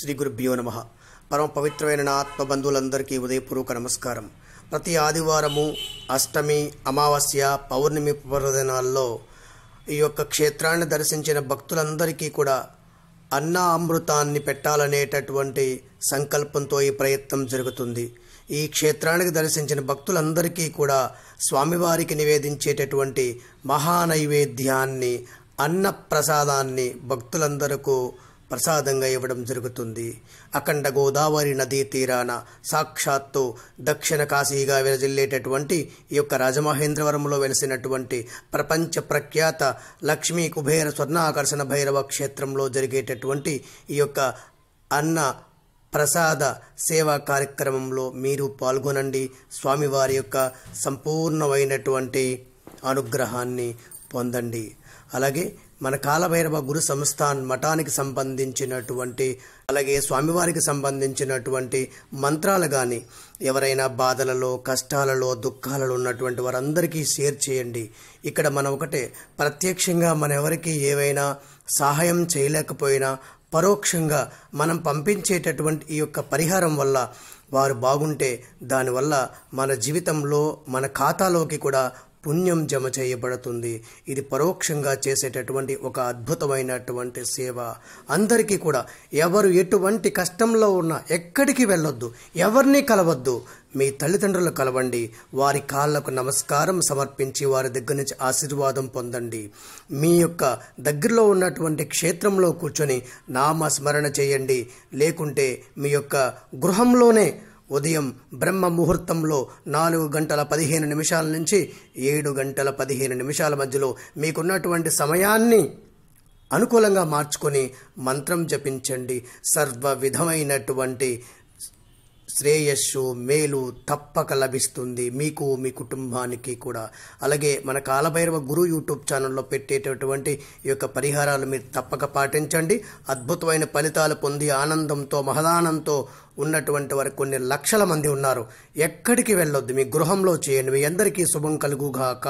శ్రీ గురుభ్యో నమ. పరమ పవిత్రమైన నా ఆత్మబంధువులందరికీ ఉదయపూర్వక నమస్కారం. ప్రతి ఆదివారము అష్టమి అమావాస్య పౌర్ణమి పర్వదినాల్లో ఈ యొక్క క్షేత్రాన్ని దర్శించిన భక్తులందరికీ కూడా అన్న అమృతాన్ని పెట్టాలనేటటువంటి సంకల్పంతో ఈ ప్రయత్నం జరుగుతుంది. ఈ క్షేత్రానికి దర్శించిన భక్తులందరికీ కూడా స్వామివారికి నివేదించేటటువంటి మహానైవేద్యాన్ని అన్న ప్రసాదాన్ని భక్తులందరకు ప్రసాదంగా ఇవ్వడం జరుగుతుంది. అఖండ గోదావరి నదీ తీరాన సాక్షాత్తు దక్షిణ కాశీగా విరజిల్లేటటువంటి ఈ యొక్క రాజమహేంద్రవరంలో వెలిసినటువంటి ప్రపంచ ప్రఖ్యాత లక్ష్మీ కుబేర స్వర్ణాకర్షణ భైరవ క్షేత్రంలో జరిగేటటువంటి ఈ యొక్క అన్న ప్రసాద సేవా కార్యక్రమంలో మీరు పాల్గొనండి. స్వామివారి యొక్క సంపూర్ణమైనటువంటి అనుగ్రహాన్ని పొందండి. అలాగే మన కాలభైరవ గురు సంస్థాన్ మఠానికి సంబంధించినటువంటి అలాగే స్వామివారికి సంబంధించినటువంటి మంత్రాలు కానీ ఎవరైనా బాధలలో కష్టాలలో దుఃఖాలలో ఉన్నటువంటి వారందరికీ షేర్ చేయండి. ఇక్కడ మనం ఒకటే ప్రత్యక్షంగా మన ఎవరికి ఏవైనా సహాయం చేయలేకపోయినా పరోక్షంగా మనం పంపించేటటువంటి ఈ యొక్క పరిహారం వల్ల వారు బాగుంటే దానివల్ల మన జీవితంలో మన ఖాతాలోకి కూడా పుణ్యం జమ చేయబడుతుంది. ఇది పరోక్షంగా చేసేటటువంటి ఒక అద్భుతమైనటువంటి సేవ. అందరికీ కూడా ఎవరు ఎటువంటి కష్టంలో ఉన్నా ఎక్కడికి వెళ్ళొద్దు ఎవరిని కలవద్దు మీ తల్లిదండ్రులు కలవండి వారి కాళ్ళకు నమస్కారం సమర్పించి వారి దగ్గర నుంచి ఆశీర్వాదం పొందండి. మీ యొక్క దగ్గరలో ఉన్నటువంటి క్షేత్రంలో కూర్చొని నామస్మరణ చేయండి. లేకుంటే మీ యొక్క గృహంలోనే ఉదయం బ్రహ్మ ముహూర్తంలో నాలుగు గంటల పదిహేను నిమిషాల నుంచి ఏడు గంటల పదిహేను నిమిషాల మధ్యలో మీకున్నటువంటి సమయాన్ని అనుకూలంగా మార్చుకొని మంత్రం జపించండి. సర్వ విధమైనటువంటి శ్రేయస్సు మేలు తప్పక లభిస్తుంది మీకు మీ కుటుంబానికి కూడా. అలాగే మన కాలభైరవ గురు యూట్యూబ్ ఛానల్లో పెట్టేటటువంటి ఈ యొక్క పరిహారాలు మీరు తప్పక పాటించండి. అద్భుతమైన ఫలితాలు పొంది ఆనందంతో మహదానంతో ఉన్నటువంటి వారు కొన్ని లక్షల మంది ఉన్నారు. ఎక్కడికి వెళ్ళొద్దు మీ గృహంలో చేయండి. మీ అందరికీ శుభం కలుగుగాక.